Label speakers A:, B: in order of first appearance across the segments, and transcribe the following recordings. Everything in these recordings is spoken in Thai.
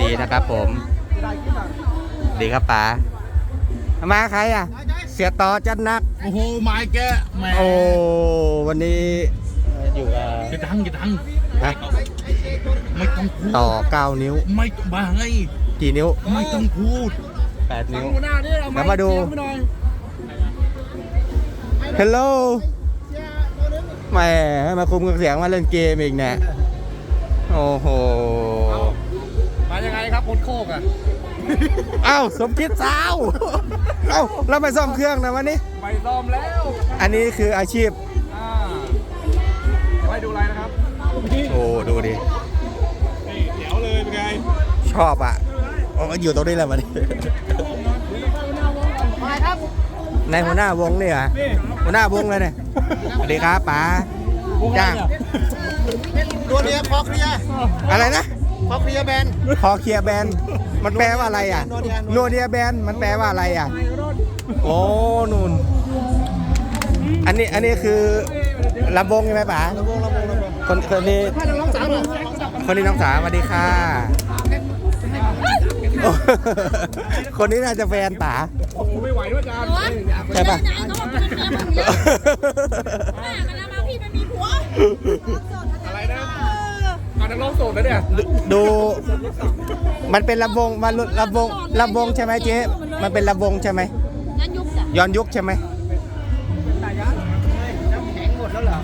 A: ดีนะครับผมดีครับป๋ามาใครอะ เสียต่อจัดนัก
B: โอ้โหไม้แกแหม
A: โอ้วันนี้อยู่กับ
B: จะดังจะดัง
A: ฮะ
B: ไม่ต้องพูด
A: ต่อ9นิ้ว
B: ไม่บ้าไง
A: กี่นิ้ว
B: ไม่ต้องพูด
A: 8นิ้ว
B: หน้านี่เรา
A: แล้วมาดูฮัลโหลแหมมาคุมกับเสียงมาเล่นเกมอีกเนี่ยโอ้โห
B: โคตรโคกอะ
A: เอ้าสมคิดสาวเอ้าเราไปซ่อมเครื่องนะวันนี้
B: ไปซ้อมแล้ว
A: อันนี้คืออาชีพ
B: อ่าไปดูอะไรนะครับ
A: โอ้ดูดิ
B: นี่เดี๋ยวเลยเป็นไง
A: ชอบอะโอ้อยู่ตรงนี้แหละวันนี้
B: ไปครับ
A: ในหัวหน้าวงนี่เหรอ
B: นี่
A: หัวหน้าวงเลยเนี่ยสวัสดีครับป๋าจ้าง
C: ตัวเนี้ยพอเคลียร์
A: อะไรนะ
C: พอเคลียร์แบน
A: คอเคลียร์แบนมันแปลว่าอะไรอะ โนเดียแบนมันแปลว่าอะไรอะ โอ้นู่น อันนี้อันนี้คือลำวงใช่ไหมป๋า
C: ระวงระวงระวง
A: คนคนนี้
C: ให้น้องสาวหน่อย
A: คนนี้น้องสาวสวัสดีค่ะโอ้ คนนี้น่าจะแฟนป๋า
B: โอ้โหไม่ไหวด้วยจาน
A: ใช่ปะ
D: ไหนๆเขาบอกเป็นเมียผมเยอะแม่กันนะมาพี่มันมีผัว
B: อะไรนะอ่านักร้ องโสดแล้วเนี่ย
A: ดู มันเป็นลำวงมันลำวงลำวงใช่ไหมเจ๊มันเป็นลำวงใช่ไหม
D: งั้นยุบจ้ะ
A: ย้อนยุคใช่ไหม
C: แข็งหมดแล้วเหรอ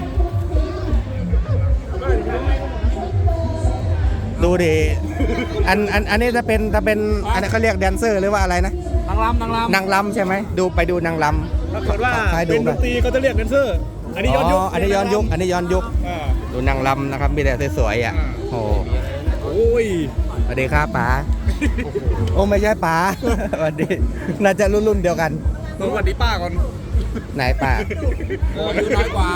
A: ดูดิอันอันอันนี้จะเป็นจะเป็นอันนี้เขาเรียกแดนเซอร์หรือว่าอะไรนะ
B: นางรำนางรำ
A: นางลำใช่ไหมดูไปดูนางล
B: ถ้าเกิดว่าเป็นด
A: น
B: ตรีเขาจะเรียกแดนเซอร์อันนี้ย้อนยุค
A: อันนี้ย้อนยุค อันนี้ย้อนยุค
B: อ่า
A: ดูนางลำนะครับ มีแต่สวยๆอะโอ้
B: โอ้ย
A: สวัสดีครับป๋าโอ้ไม่ใช่ป๋าสวัสดีน่าจะรุ่นรุ่นๆเดียวกัน
B: สวัสดีป้าก่อน
A: ไหนป๋า
B: โอ้ดูน้อยกว่า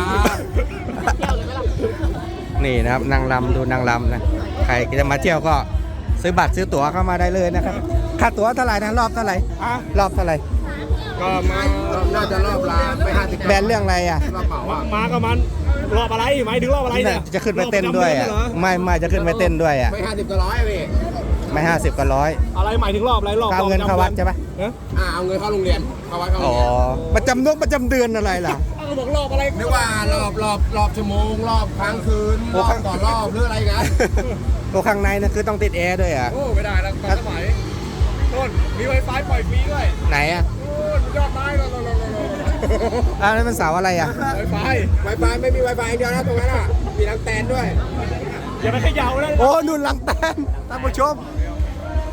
A: นี่นะครับนางลำดูนางลำนะ ใครจะมาเที่ยวก็ซื้อบัตรซื้อตั๋วเข้ามาได้เลยนะครับ ค่าตั๋วเท่าไหร่นะรอบเท่าไหร่
B: อะ
A: รอบเท่าไหร่
B: ก็มา
C: น่าจะรอบลาไม่ห้าสิบ
A: แบรนด์เรื่องอะไรอะ
C: รอบเปล่าอะ
B: มากับมัน รอบอะไรหมายถึงรอบอะไรเนี่ย
A: จะขึ้นไปเต้นด้วยอะ
B: รอบประจำเดืนเหรอ
A: ไม่ไม่จะขึ้นไปเต้นด้วยอะ
C: ไม่ห้าสิบก็ร้อยพี่
A: ไม่ห้าสิบก็ร้อย
B: อะไรหมายถึงรอบอะไรรอบ
A: ก็เอาเงินเข้าวัดใช่ปะ
B: เอ๊ะ
C: อ่าเอาเงินเข้าโรงเรียนเข้าวัดเข้าโร
A: อ๋อง
C: เรียน
A: ประจำนกประจำเดือนอะไรล่ะ
B: เอาบอกรอบอะไร
C: นึกว่ารอบรอบรอบชั่วโมงรอบค้างคืน
A: โอ้
C: รอบ
A: ค้าง
C: ต่อรอบหรืออะไรกัน
A: ตัวข้างในนะคือต้องติดแอร์ด้วยอะ
B: โอ้ไม่ได้แล้วตอนสมัยต้นมีไวไฟปล่อยฟรีด้วย
A: ไหนอะ
B: โอ้ยอดไม้เราเราเราเรา
A: อ้าวนั่นมันเสาอะไรอะ
B: ไวไฟ
C: ไวไฟไม่มีไวไฟเดียวนะตรงนั้นอะ มีทั้งแตนด้วย
B: อย่าไปเขย่าเลย
A: โอ้นุ่นหลังแตนท่านผู้ชม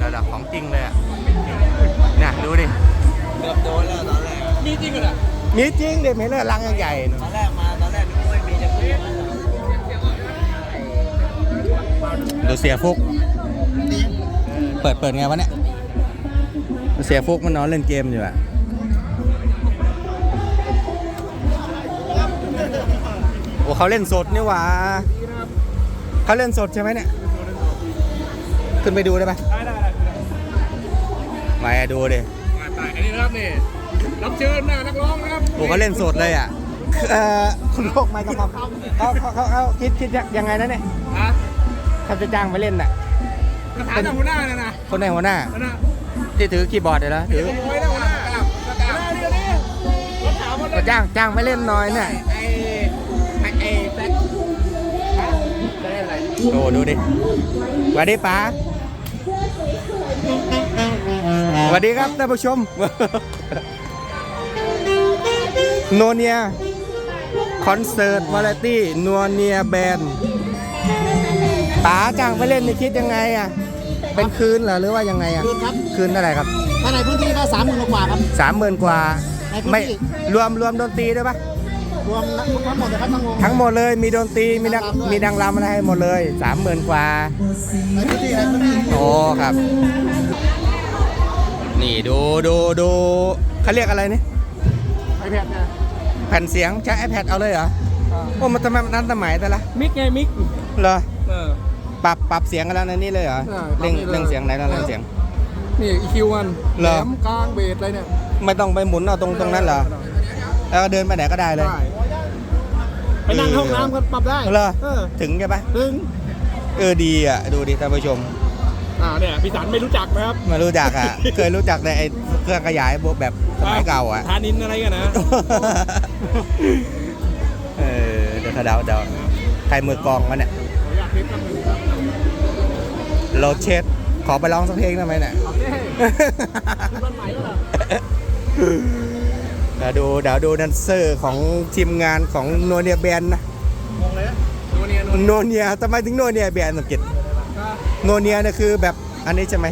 A: ระดับของจริงเลยอะน่ะดูดิ
C: เกือบโดนแล้วตอนแรก
B: มีจริงเหรอ
A: มีจริงเด็กเห็นเลยลังใหญ่ๆนู่น
C: ตอนแรกมาตอนแรกนึกว่าไม่มีจะมี
A: ดูเสียฟุก เปิดเปิดไงวะเนี่ย เสียฟุกมันนอนเล่นเกมอยู่อะ เขาเล่นสดนี่หว่าเขาเล่นสดใช่ไหมเนี่ย ขึ้นไปดูได้ปะ
B: ได้ได้ได้
A: มาดูดิ
B: ไปอันนี้นะครับนี่รับเชิญนะนักร้องนะครับ
A: โอ้เขาเล่นสดเลยอะเอ่อคุณโลกไมค์กระพำเขาเขาเขาเขาคิดคิดยังไงนะเนี่ย
B: ฮะ
A: เขาจะจ้างไปเล่นน่ะ
B: กระถางจากหัวหน้าเนี่ยนะ
A: คนในหัวหน้า
B: หัวหน้า
A: ที่ถือคีย์บอร์ดเลยนะถือ
B: ขโมยนะหัวหน้าหัวหน้าเดี๋ยวนี้รถถามว่า
A: ก็จ้างจ้างไปเล่นหน่อยเนี่ย โอ้ดูดิสวัสดีป๋าสวัสดีครับท่านผู้ชม โนเนียคอนเสิร์ตวาไรตี้นัวเนียแบนป๋าจ้างไปเล่นนี่คิดยังไงอะ เป็นคืนเหรอหรือว่ายังไงอะ
C: คืนครับ
A: คืนเท่าไหร่ครับ
C: ถ้าในพื้นที่ก็สามหมื่นกว่าครับ
A: สามหมื่นกว่า
C: ในพื้นที่
A: ไม่รวมรวมดนตรีด้วยปะ
C: รวมทั้งหมดนะครับทั้งวง
A: ทั้งหมดเลยมีดนตรีมีนัก
C: นางรำด้วย
A: มีนางรำอะไรให้หมดเลยสามหมื่นกว่า
C: ในพื้นที่ในพื้นที่
A: โอ้ครับ นี่ดูดูดูเขาเรียกอะไรนี่
C: ไอแพดเนี่ย
A: แผ่นเสียงใช้ iPad เอาเลยเหรอโอ้มันทำไมมันทันสมัยแต่ละ
B: มิกไงมิก
A: เหรอ
B: เออ
A: ปรับปรับเสียงกันแล้วในนี้เลยเหรอ
B: ใช่
A: เร่ง
B: ปรับนี่เลย
A: เร่งเสียงไหนแล้วเร่งเสียง
B: นี่ EQ มัน
A: เหรอ
B: แหลมกลางเบสอะไรเนี่ย
A: ไม่ต้องไปหมุนเอาตรงตรงนั้นเหรอแล้วก็เดินไปไหนก็ได้เลย
B: ได้ไปนั่งห้องน้ำก็ปรับได้
A: เหรอ
B: เออ
A: ถึงใช่ปะ
B: ถึง
A: เออดีอะดูดิท่านผู้ชม
B: อ่าเนี่ยพี่สันไม่รู้จักนะครับ
A: ไมารู้จักอะ เคยรู้จักแต่ไอ้เครื่องขยายแบบสมัยเก่าอะ
B: ทานินอะไรกันนะ
A: เออเดี๋ยวเขาเดาเดาใครมือกลองวะเนี่ย
B: ขออนุญาตคลิปกันหนึ่งครับ
A: โรเชตขอไปร้องสักเพลงได้ไหมเนี่ย
B: โอเคขึ้นบ้านใหม่แล้วเหรอ
A: เดี๋ยวดูเดี๋ยวดูแดันเซอร์ของทีมงานของโนเนียแบนนะ
B: งงเลยนะโนเนียโน
A: โนเนียทำไมถึงโนเนียแบนสังเกตโนเนียเนี่ยคือแบบอันนี้ใช่ไหม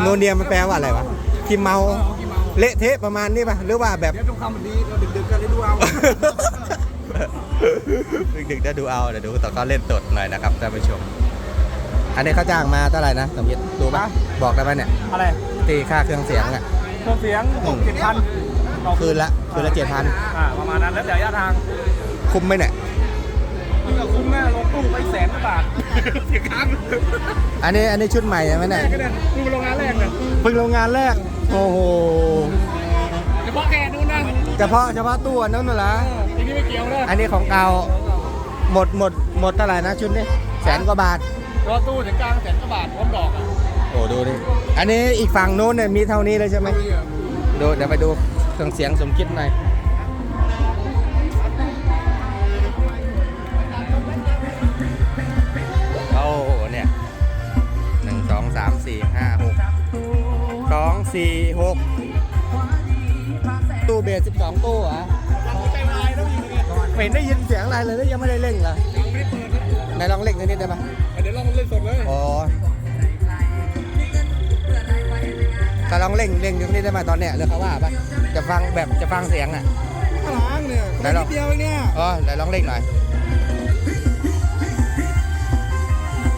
A: โนเนียมันแปลว่าอะไรวะกิมเมา
B: กี่เมา
A: เละเทะประมาณนี้ป่ะหรือว่าแบบ
B: เดี๋ยวดูคำมันดีเราดึกๆกันได้ดูเอา
A: ดึกๆจะดูเอาเดี๋ยวดูต่อเขาเล่นตดหน่อยนะครับท่านผู้ชมอันนี้เขาจ้างมาเท่าไหร่นะสมยิตดูป่ะบอกได้ไหมเนี่ย
B: อะไร
A: ตีค่าเครื่องเสียงอะ
B: เครื่องเสียงหกเจ็ดพัน
A: คืนละคืนละเจ็ดพัน
B: อ่าประมาณนั้นแล้วแต่ระยะทาง
A: คุ้มไหมเนี่ย
B: มันก็คุ้มแน่ลงตู้ไปแสนกว่าบาทเสียค้าง
A: อันนี้อันนี้ชุดใหม่ใช่ไหม
B: แร
A: เนี่ย
B: กก็เนี่ยดูโรงงานแรกเนี่ย
A: เพิ่งโรงงานแรก โอ้โห
B: เฉพาะแกนู่นนะ
A: เฉพาะเฉพาะตู้อันนั้นน่ะเหรอ
B: ทีนี้ไม่เกี่ยวเลย
A: อันนี้ของเก่าหมดหมดหมดเท่าไหร่นะชุดนี้แสนกว่าบาท
B: รถตู้ถึงกลางแสนกว่าบาทพร้อมดอกอะ
A: โอ้ดูดิอันนี้อีกฝั่งโน้นเนี่ยมีเท่านี้เลยใช่ไหมดูเดี๋ยวไปดู เครื่องเสียงสมคิดหน่อยโอ้เนี่ยหนึ่งสองสามสี่ห้าหกสองสี่หกตู้เบสสิบสองตู้เหรอะ
B: ใจวายแล้วอยู่เนี่ย
A: ไม่เห็นได้ยินเสียงอะไรเลยแล้วยังไม่ได้เร่งเหรอ
B: ยังไม่ได้เปิดนะ
A: ไหนลองเร่งนิดนิดได้ปะ
B: เดี๋ยวลองเล่นสดเลย
A: อ๋อ แต่ลองเร่งเร่งนิดนิดได้ไหมตอนเนี้ยเรือเขาว่าปะจะฟังแบบจะฟังเสียงอะ
B: ข้างหลังเนี่ย
A: ไหนลอง
B: นิดเดียวเองเนี่ย
A: อ๋อไหนลองเร่งหน่อย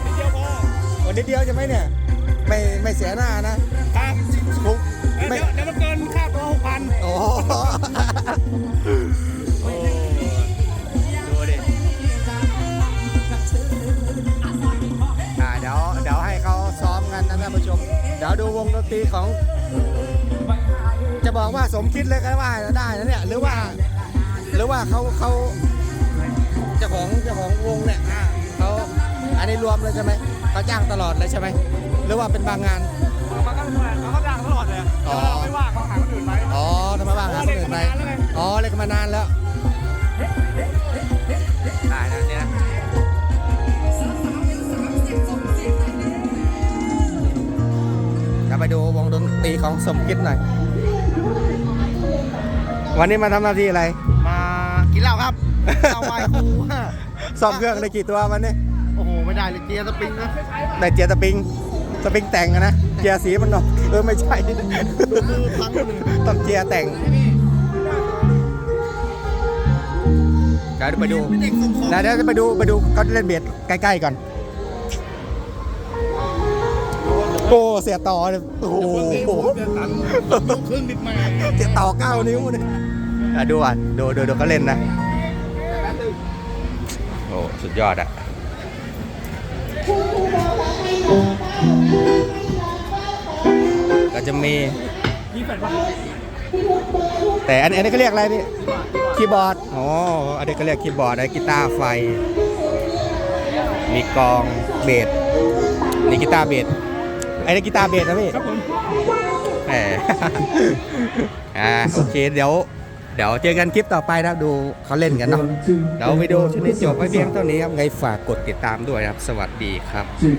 B: นิดเดียวพอ
A: โอ้นิดเดียวใช่ไหมเนี่ย ไม่ไม่เสียหน้านะ จะบอกว่าสมคิดเลยก็ว่าได้นะเนี่ยหรือว่า หรือว่าเขาเขาเจ้าของเจ้าของวงเนี่ยเขาอันนี้รวมเลยใช่ไหมเขาจ้างตลอดเลยใช่ไหมหรือว่าเป็นบางงาน
B: มันก็มันก็ดังตลอดเลย
A: อ๋อ
B: เราไม่ว่างเขาหาคนอื่นไหม
A: อ๋อทำไมบ้างหาคนอื่นไปอ๋อเล่นกันมานานแล้วได้แล้วเนี่ยจะไปดูวงดนตรีของสมคิดหน่อย วันนี้มาทำหน้าที่อะไร
C: มากินเหล้าครับเอาไวน์ครู
A: ซ่อมเครื่องได้กี่ตัววันนี้
C: โอ้โห ไม่ได้เลยเกียร์สปริงนะ
A: ได้เจียร์สปริงสปริงแต่งอะนะเจียร์สีมันเนาะเออไม่ใช่
C: มือพังหนึ่ง
A: ต้องเจียร์แต่งเดี๋ยวไปดู
C: เป็นเด็กส่งของ
A: แล้วเดี๋ยวจะไปดูไปดูเขาเล่นเบียดใกล้ๆก่อน โอ้เสียต่อเลยโอ้โห
C: ลงเครื่องบิดมา
A: เสียต่อเก้านิ้วเลย อะดูอะดูดูดูเขาเล่นนะ โอ้ สุดยอดอะก็จะมี
B: ยี่สิบป่ะ
A: แต่อันอันนี้เขาเรียกอะไรพี่คีย์บอร์ดอ๋ออันนี้เขาเรียกคีย์บอร์ดอันนี้กีตาร์ไฟ มีกลองเบสนี่กีตาร์เบสไอ้นี่กีตาร์เบสนะพี่
B: ครับผม
A: แหมอ่าโอเคเดี๋ยว เดี๋ยวเจอกันคลิปต่อไปนะครับดูเขาเล่นกันเนาะเดี๋ยววิดีโอชุดนี้จบไว้เพียงเท่านี้ครับไงฝากกดติดตามด้วยนะครับ สวัสดีครับ
E: Two,